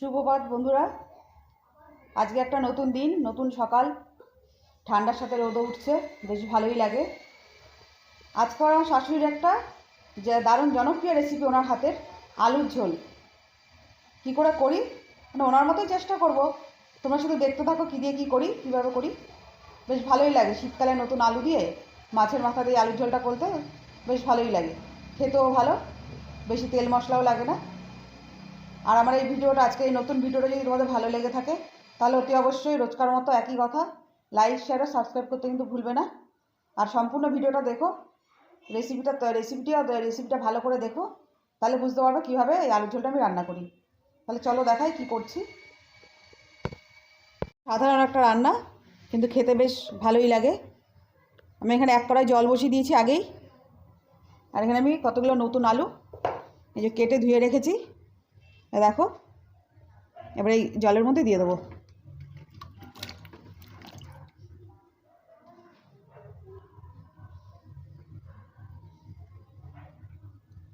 সুপ্রভাত বন্ধুরা। আজকে একটা নতুন দিন, নতুন সকাল। ঠান্ডার সাথে রোদও উঠছে, বেশ ভালোই লাগে। আজকে আমার শাশুড়ির একটা যে দারুণ জনপ্রিয় রেসিপি ওনার হাতের আলুর ঝোল। কি করে করি? মানে ওনার মতোই চেষ্টা করব। তোমরা শুধু দেখতে থাকো কী দিয়ে কী করি, কীভাবে করি। বেশ ভালোই লাগে শীতকালে নতুন আলু দিয়ে মাছের মাথা দিয়ে আলুর ঝোলটা করতে, বেশ ভালোই লাগে। খেতেও ভালো, বেশি তেল মশলাও লাগে না। আর আমার এই ভিডিওটা, আজকে এই নতুন ভিডিওটা যদি তোমাদের ভালো লেগে থাকে, তাহলে অতি অবশ্যই রোজকার মতো একই কথা লাইক শেয়ার ও সাবস্ক্রাইব করতে কিন্তু ভুলবে না। আর সম্পূর্ণ ভিডিওটা দেখো রেসিপিটা রেসিপিটি আর রেসিপিটা ভালো করে দেখো, তাহলে বুঝতে পারবে কীভাবে এই আলুর ঝোলটা আমি রান্না করি। তাহলে চলো দেখাই কি করছি। সাধারণ একটা রান্না, কিন্তু খেতে বেশ ভালোই লাগে। আমি এখানে এক কড়াই জল বসিয়ে দিয়েছি আগেই। আর এখানে আমি কতগুলো নতুন আলু, এই যে কেটে ধুয়ে রেখেছি। দেখো, এবার এই জলের মধ্যে দিয়ে দেবো।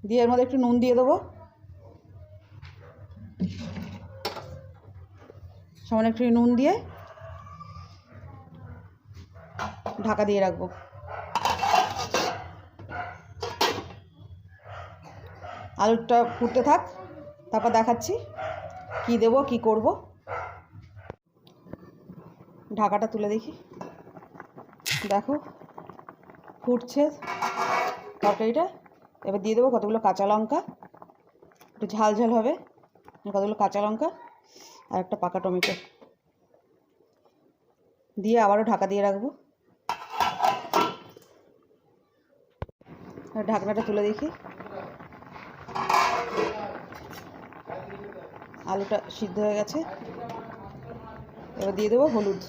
দিয়ে এর মধ্যে একটু নুন দিয়ে দেবো। সামান্য একটু নুন দিয়ে ঢাকা দিয়ে রাখব। আলুটা ফুটতে থাক। তারপর দেখাচ্ছি কি দেব, কি করব। ঢাকাটা তুলে দেখি। দেখো, ফুটছে তরকারিটা। এবার দিয়ে দেবো কতগুলো কাঁচা লঙ্কা। একটু ঝাল ঝাল হবে। কতগুলো কাঁচা লঙ্কা আর একটা পাকা টমেটো। দিয়ে আবারও ঢাকা দিয়ে রাখব। ঢাকনাটা তুলে দেখি। আলুটা সিদ্ধ হয়ে গেছে। এবার দিয়ে দেবো হলুদ।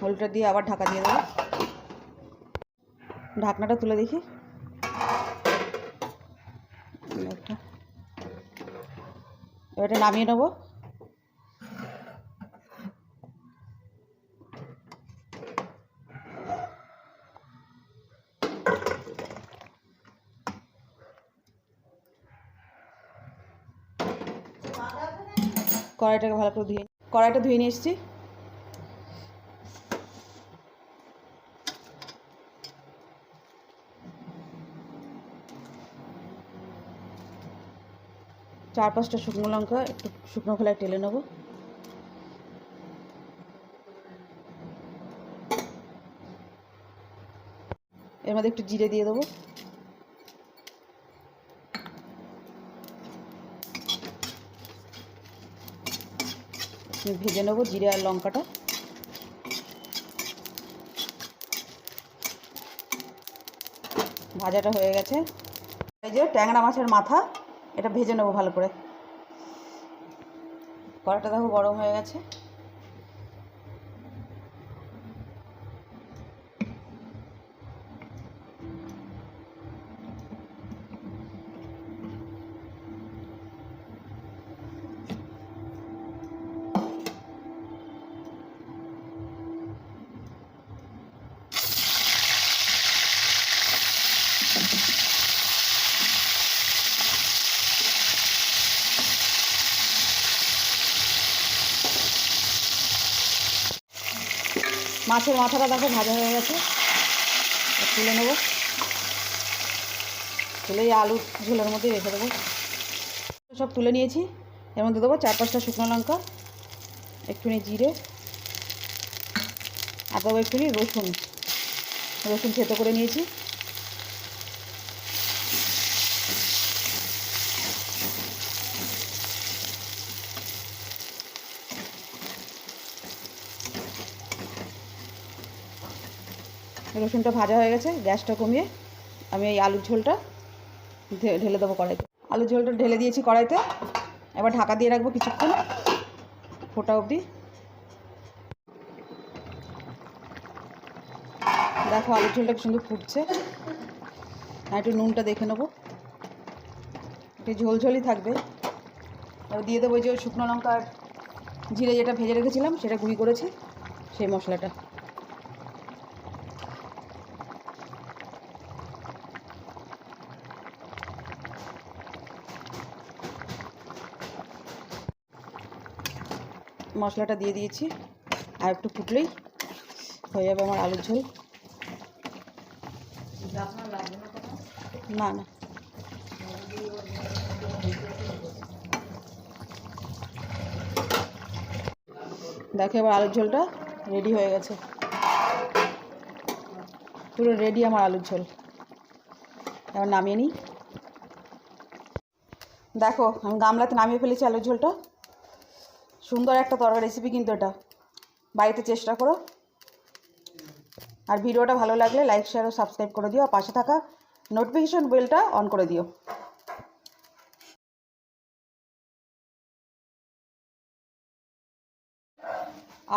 হলুদটা দিয়ে আবার ঢাকা দিয়ে দেবো। ঢাকনাটা তুলে দেখি। একটা এবার এটা নামিয়ে নেব। কড়াইটাকে ভালো করে ধুয়ে কড়াইটা ধুয়ে নিয়ে এসেছি। চার পাঁচটা শুকনো লঙ্কা, একটু শুকনো খোলায় টেলে নেব। এর মধ্যে একটু জিরে দিয়ে দেবো। ভেজে নেব, জিরে আর লঙ্কাটা। ভাজাটা হয়ে গেছে। এই যে ট্যাংরা মাছের মাথা, এটা ভেজে নেব ভালো করে। কড়াটা দেখো গরম হয়ে গেছে। মাছের মাথাটা দেখো ভাজা হয়ে গেছে। তুলে নেব। তুলে আলু ঝোলের মধ্যে রেখে দেবো। সব তুলে নিয়েছি। এর মধ্যে দেবো চার পাঁচটা শুকনো লঙ্কা, একটুখানি জিরে, আর দেবো একটুখানি রসুন। রসুন থেতো করে নিয়েছি। রসুনটা ভাজা হয়ে গেছে, গ্যাসটা কমিয়ে আমি এই আলুর ঝোলটা ঢেলে দেবো কড়াইতে। আলুর ঝোলটা ঢেলে দিয়েছি কড়াইতে। এবার ঢাকা দিয়ে রাখব কিছুক্ষণ, ফোটা অবধি। দেখো আলুর ঝোলটা সুন্দর ফুটছে। আর একটু নুনটা দেখে নেব। একটু ঝোল ঝোলই থাকবে। এবার দিয়ে দেবো যে শুকনো লঙ্কা জিরে যেটা ভেজে রেখেছিলাম, সেটা গুঁড়ি করেছি, সেই মশলাটা। মশলাটা দিয়ে দিয়েছি। আর একটু ফুটলেই হয়ে যাবে আমার আলুর ঝোল। না না। দেখো এবার আলুর ঝোলটা রেডি হয়ে গেছে। পুরো রেডি আমার আলুর ঝোল। এবার নামিয়ে নিই। দেখো, আমি গামলাতে নামিয়ে ফেলেছি আলুর ঝোলটা। সুন্দর একটা তরকারি রেসিপি কিন্তু এটা। বাড়িতে চেষ্টা করো। আর ভিডিওটা ভালো লাগলে লাইক শেয়ার ও সাবস্ক্রাইব করে দিও। আর পাশে থাকা নোটিফিকেশন বেলটা অন করে দিও।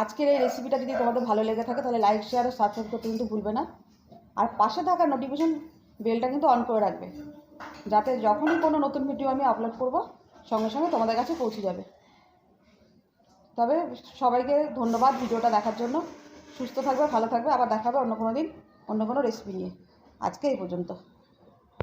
আজকের এই রেসিপিটা যদি তোমাদের ভালো লেগে থাকে, তাহলে লাইক শেয়ার ও সাবস্ক্রাইব করতে কিন্তু ভুলবে না। আর পাশে থাকা নোটিফিকেশন বেলটা কিন্তু অন করে রাখবে। যাতে যখনই কোনো নতুন ভিডিও আমি আপলোড করব, সঙ্গে সঙ্গে তোমাদের কাছে পৌঁছে যাবে। তবে সবাইকে ধন্যবাদ ভিডিওটা দেখার জন্য। সুস্থ থাকবে, ভালো থাকবে, আবার দেখাবে অন্য কোনো দিন, অন্য কোনো রেসিপি নিয়ে। আজকে এই পর্যন্ত।